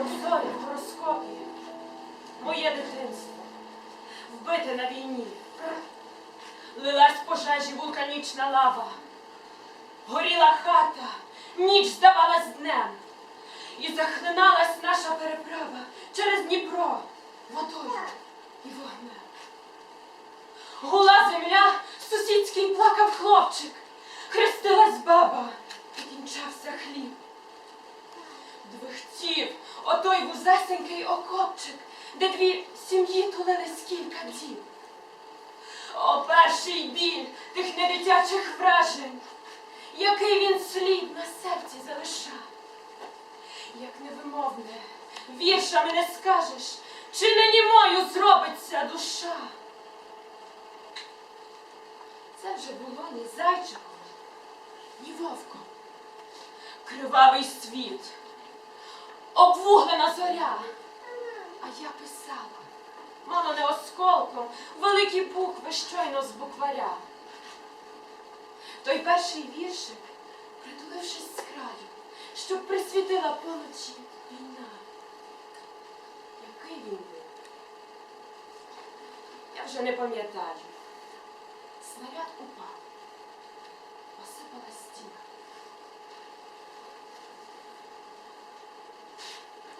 Коли в гороскопі. Моє дитинство, вбите на війні, лилась пожежі вулканічна лава, горіла хата, ніч здавалась днем, і захлиналась наша переправа через Дніпро водою і вогнем. Гула земля, сусідський плакав хлопчик, хрестилась баба, окопчик, де дві сім'ї тулились кілька діб. О, перший біль тих недитячих вражень, який він слід на серці залишав. Як невимовне, віршами не скажеш, чи не німою зробиться душа. Це вже було ні зайчиком, ні вовком. Кривавий світ, обвуглена зоря. А я писала, мало не осколком, великі букви щойно з букваря. Той перший віршик, притулившись з краю, щоб присвітила поночі війна. Який він був? Я вже не пам'ятаю. Снаряд упав. Посипала стіна.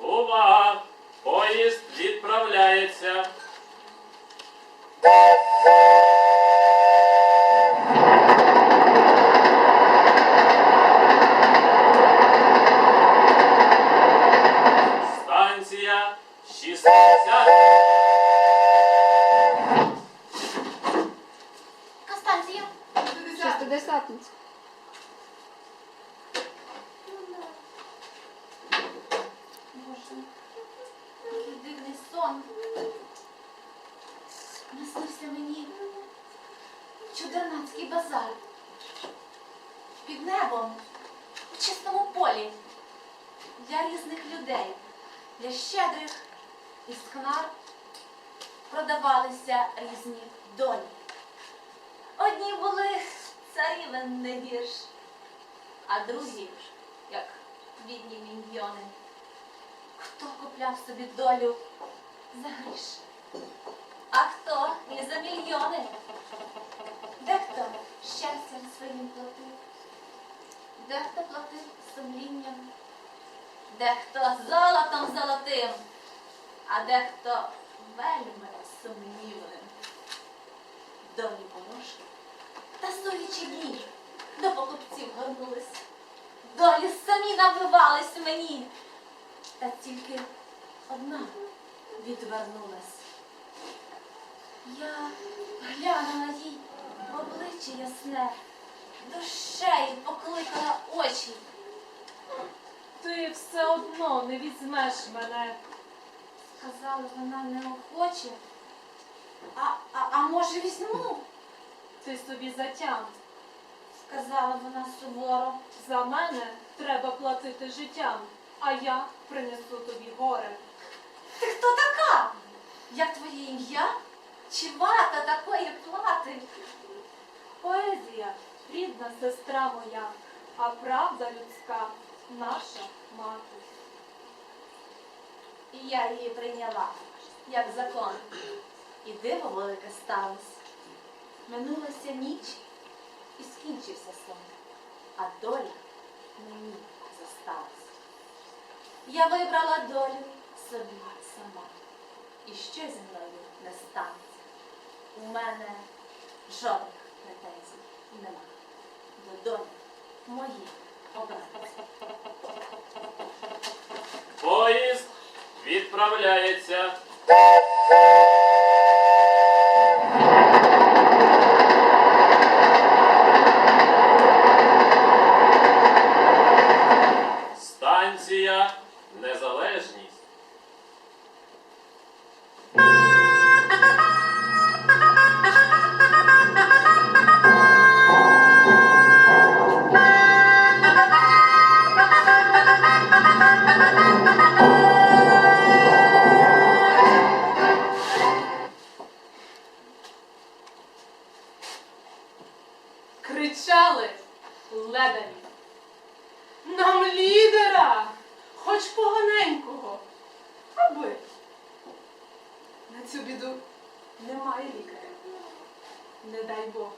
Увага! Відправляється. Станція 60. Констанція. Шестидесятниця. Боже, який дивний. Наснився мені чудернацький базар. Під небом, у чистому полі. Для різних людей, для щедрих і скнар продавалися різні долі. Одні були царівен не гірш, а другі, як бідні міньйони. Хто купляв собі долю за гріш, а хто і за мільйони. Дехто щастям своїм платив, дехто платив сумлінням, дехто золотом золотим, а дехто вельми сумнівним. Долі порошки та стоячи дні до покупців горнулись. Долі самі набивались мені. Та тільки одна відвернулась. Я глянула їй в обличчя ясне, душею покликала очі. Ти все одно не візьмеш мене. Сказала вона неохоче. А, а, а може візьму? Ти собі затям. Сказала вона суворо. За мене треба платити життям, а я принесу тобі горе. Ти хто така? Як твоє ім'я? Чи варта такої плати? Поезія рідна сестра моя, а правда людська наша мати. І я її прийняла, як закон. І диво велике сталося. Минулася ніч і скінчився сон, а доля мені зосталась. Я вибрала долю собі сама. І що зі мною не станеться. У мене жодних претензій нема. До долі моїй обранці. Поїзд відправляється. Станція Незалежність. Ледарів. Нам лідера, хоч поганенького, аби. На цю біду немає лікаря. Не дай Бог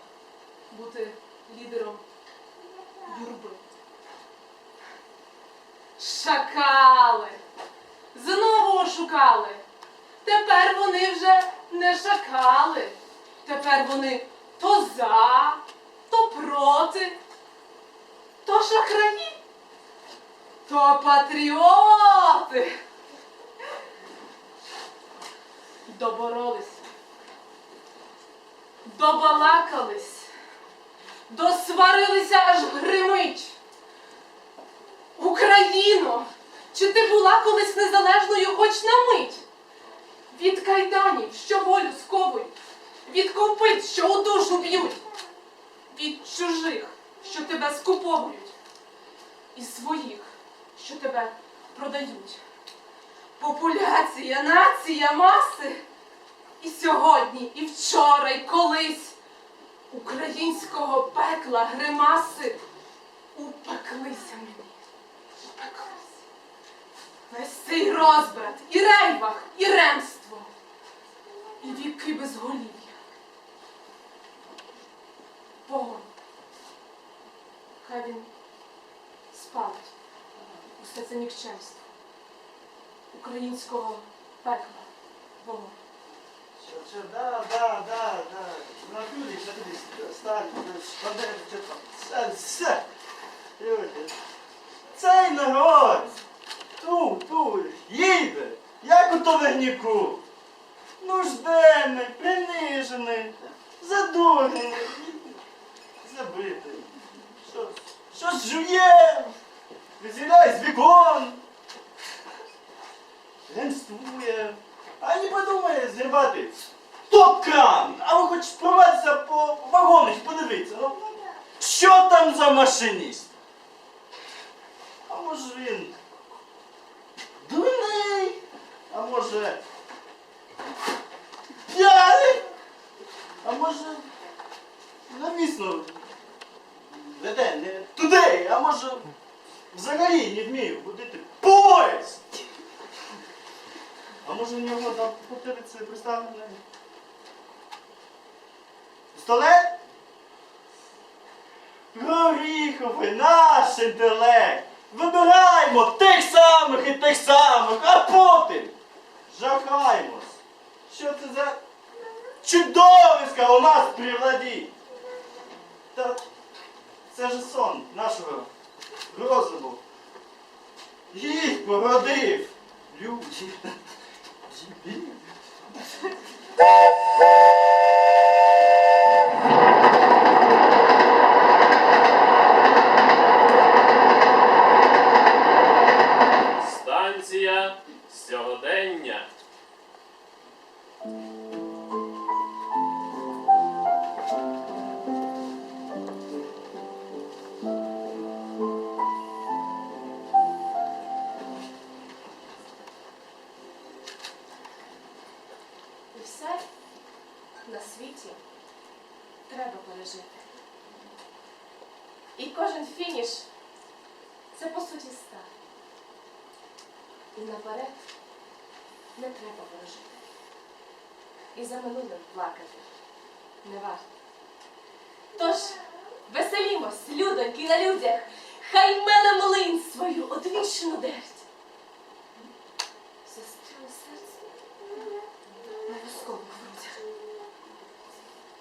бути лідером юрби. Шакали. Знову ошукали. Тепер вони вже не шакали. Тепер вони то за, проти, то шахраї, то патріоти. Доборолись. Добалакались. Досварилися аж гримить. Україно, чи ти була колись незалежною хоч на мить? Від кайданів, що волю сковують, від копит, що у душу б'ють, від чужих, що тебе скуповують, і своїх, що тебе продають. Популяція, нація, маси. І сьогодні, і вчора, і колись українського пекла гримаси упеклися мені. Упеклися. Весь цей розбрат, і рейвах, і ремство, і віки безголів'я. Вогонь. Хай він спалить усе це нікчемство українського пекла. Все, все, да, да, да, да. Напились, напились, стали, шпадери, що там. Все, все. Люди, цей народ, ту, ту, їде, як у товарніку. Нужденний, принижений, задурний, забитий. Що, щось жує, визіляє з вікон, ремствує. А не подумає зірвати топ-кран, а ви хоч спровадитися по вагонах подивитися. Ну, що там за машиніст? А може він дурний, а може п'яний, а може навісно веде не туди, а може взагалі не вміє водити поїзд. А може в нього там повториться представлений? Пістолет? Горіховий, наш інтелект. Вибираємо тих самих і тих самих, а потім жахаємось. Що це за чудовиська у нас при владі? Це ж сон нашого розуму. Їх породив. Люди. Станція сьогодення. І все на світі треба пережити. І кожен фініш це по суті старт. І наперед не треба ворожити. І за минулим плакати не варто. Тож веселімось, людоньки на людях, хай меле млин свою одвічну дерть. Сестри у серці на воскових грудях.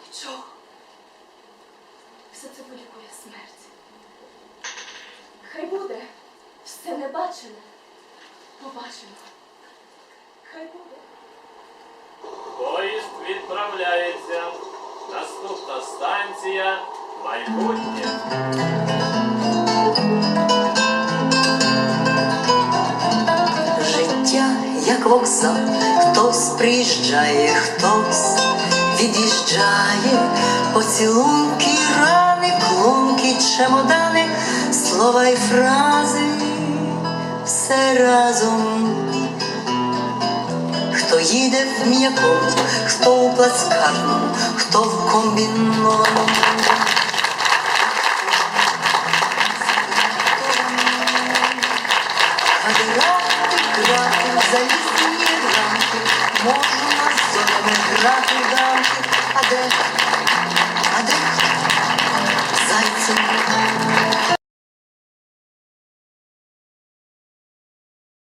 Нічого. Все це вилікує смерть. Хай буде все небачене, побачено. Хай буде. Поїзд відправляється. Наступна станція майбутнє. Життя, як вокзал, хтось приїжджає, хтось від'їжджає, поцілунки, рани, клунки, чемодани, слова й фрази, все разом, хто їде в м'якому, хто у плацкарному, хто в комбінованому. Залізні рамки, можу нас зонами грати дамки, а де, а де зайцем.